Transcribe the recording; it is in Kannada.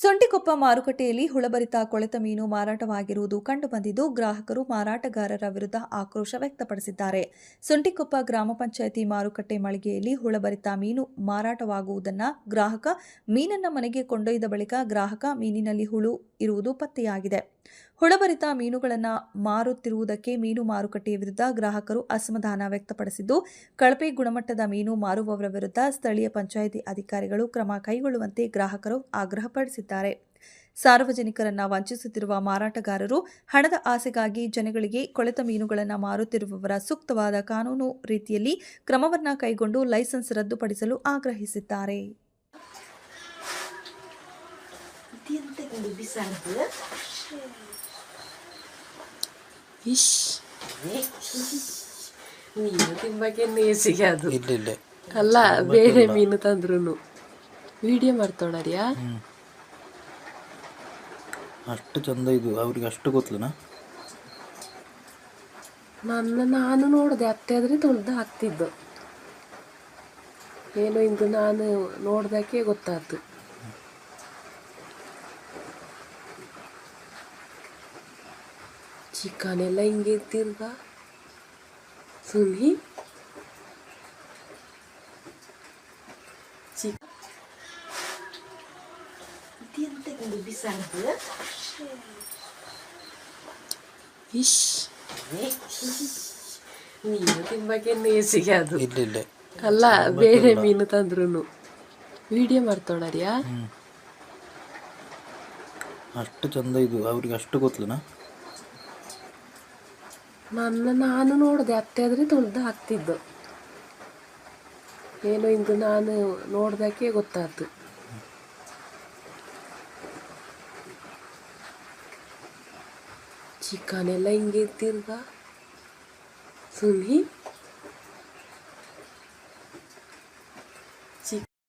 ಸೊಂಟಿಕೊಪ್ಪ ಮಾರುಕಟ್ಟೆಯಲ್ಲಿ ಹುಳಬರಿತ ಕೊಳೆತ ಮೀನು ಮಾರಾಟವಾಗಿರುವುದು ಕಂಡುಬಂದಿದ್ದು, ಗ್ರಾಹಕರು ಮಾರಾಟಗಾರರ ವಿರುದ್ಧ ಆಕ್ರೋಶ ವ್ಯಕ್ತಪಡಿಸಿದ್ದಾರೆ. ಸೊಂಟಿಕೊಪ್ಪ ಗ್ರಾಮ ಪಂಚಾಯಿತಿ ಮಾರುಕಟ್ಟೆ ಮಳಿಗೆಯಲ್ಲಿ ಹುಳಬರಿತ ಮೀನು ಮಾರಾಟವಾಗುವುದನ್ನು ಗ್ರಾಹಕ ಮೀನನ್ನ ಮನೆಗೆ ಕೊಂಡೊಯ್ದ ಬಳಿಕ ಗ್ರಾಹಕ ಮೀನಿನಲ್ಲಿ ಹುಳು ಇರುವುದು ಪತ್ತೆಯಾಗಿದೆ. ಹುಳಭರಿತ ಮೀನುಗಳನ್ನು ಮಾರುತ್ತಿರುವುದಕ್ಕೆ ಮೀನು ಮಾರುಕಟ್ಟೆಯ ವಿರುದ್ಧ ಗ್ರಾಹಕರು ಅಸಮಾಧಾನ ವ್ಯಕ್ತಪಡಿಸಿದ್ದು, ಕಳಪೆ ಗುಣಮಟ್ಟದ ಮೀನು ಮಾರುವವರ ವಿರುದ್ಧ ಸ್ಥಳೀಯ ಪಂಚಾಯಿತಿ ಅಧಿಕಾರಿಗಳು ಕ್ರಮ ಕೈಗೊಳ್ಳುವಂತೆ ಗ್ರಾಹಕರು ಆಗ್ರಹಪಡಿಸಿದ್ದಾರೆ. ಸಾರ್ವಜನಿಕರನ್ನ ವಂಚಿಸುತ್ತಿರುವ ಮಾರಾಟಗಾರರು ಹಣದ ಆಸೆಗಾಗಿ ಜನಗಳಿಗೆ ಕೊಳೆತ ಮೀನುಗಳನ್ನು ಮಾರುತ್ತಿರುವವರ ಸೂಕ್ತವಾದ ಕಾನೂನು ರೀತಿಯಲ್ಲಿ ಕ್ರಮವನ್ನ ಕೈಗೊಂಡು ಲೈಸೆನ್ಸ್ ರದ್ದುಪಡಿಸಲು ಆಗ್ರಹಿಸಿದ್ದಾರೆ. ಇದೆಂತಕ್ಕೊಂದು ಬಿಸಾಡ್ದು ಇಶ್ ಮೀನು ತಿಂಬಕ್ಕೆ ನೇಸಿಗೆ ಅದು ಇಲ್ಲ ಇಲ್ಲ ಅಲ್ಲ ಬೇರೆ ಮೀನು ತಂದ್ರು ವಿಡಿಯೋ ಮಾಡ್ತೋಣರ್ಯಾ ಅಷ್ಟು ಚಂದ ಇದು ಅವ್ರಿಗೆ ಅಷ್ಟು ಗೊತ್ತಲ್ಲ ನನ್ನ ನಾನು ನೋಡಿದೆ ಅತ್ತೆ ಆದ್ರೆ ತೊಳೆದು ಹಾಕ್ತಿದ್ದು ಏನು ಇಂದು ನಾನು ನೋಡ್ದಕ್ಕೆ ಗೊತ್ತಾಯ್ತು ಚಿಕನ್ ಎಲ್ಲ ಹಿಂಗೆ ತಿರ್ಗ ಸುನಿ ಚಿಕ್ ಬಿಸಾಡ್ದು? ಮೀನು ತಿಂಬಕ್ಕೆ ನೇಸಿಗೆ ಅದು. ಇಲ್ಲ ಇಲ್ಲ. ಅಲ್ಲ ಬೇರೆ ಮೀನು ತಂದ್ರು ವಿಡಿಯೋ ಮಾಡ್ತೋಣರ್ಯಾ ಅಷ್ಟು ಚಂದ ಇದು ಅವ್ರಿಗೆ ಅಷ್ಟು ಗೊತ್ತಲನ ನನ್ನ ನಾನು ನೋಡಿದೆ ಅತ್ತೆ ಆದರೆ ತೊಳೆದು ಹಾಕ್ತಿದ್ದು ಏನು ಇಂದು ನಾನು ನೋಡ್ದಕ್ಕೆ ಗೊತ್ತಾಯ್ತು ಚಿಕನ್ ಎಲ್ಲ ಹಿಂಗೆ ತಿರ್ಗ ಸುನಿ